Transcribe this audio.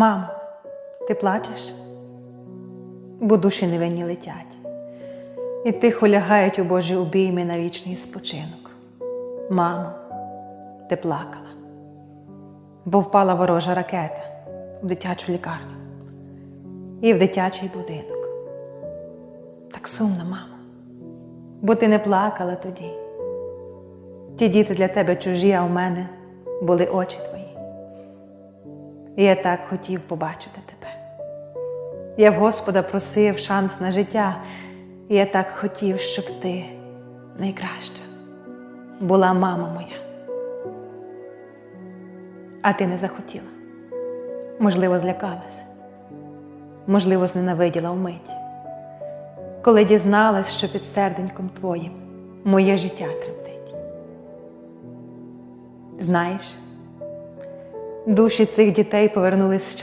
Мамо, ти плачеш? Бо душі невинні летять, і тихо лягають у Божі обійми на вічний спочинок. Мамо, ти плакала, бо впала ворожа ракета в дитячу лікарню і в дитячий будинок. Так сумно, мамо, бо ти не плакала тоді. Ті діти для тебе чужі, а у мене були очі твої. Я так хотів побачити тебе. Я в Господа просив шанс на життя, і я так хотів, щоб ти найкраща була мама моя. А ти не захотіла. Можливо, злякалась, можливо, зненавиділа вмить, коли дізналась, що під серденьком твоїм моє життя тремтить. Знаєш, душі цих дітей повернулись з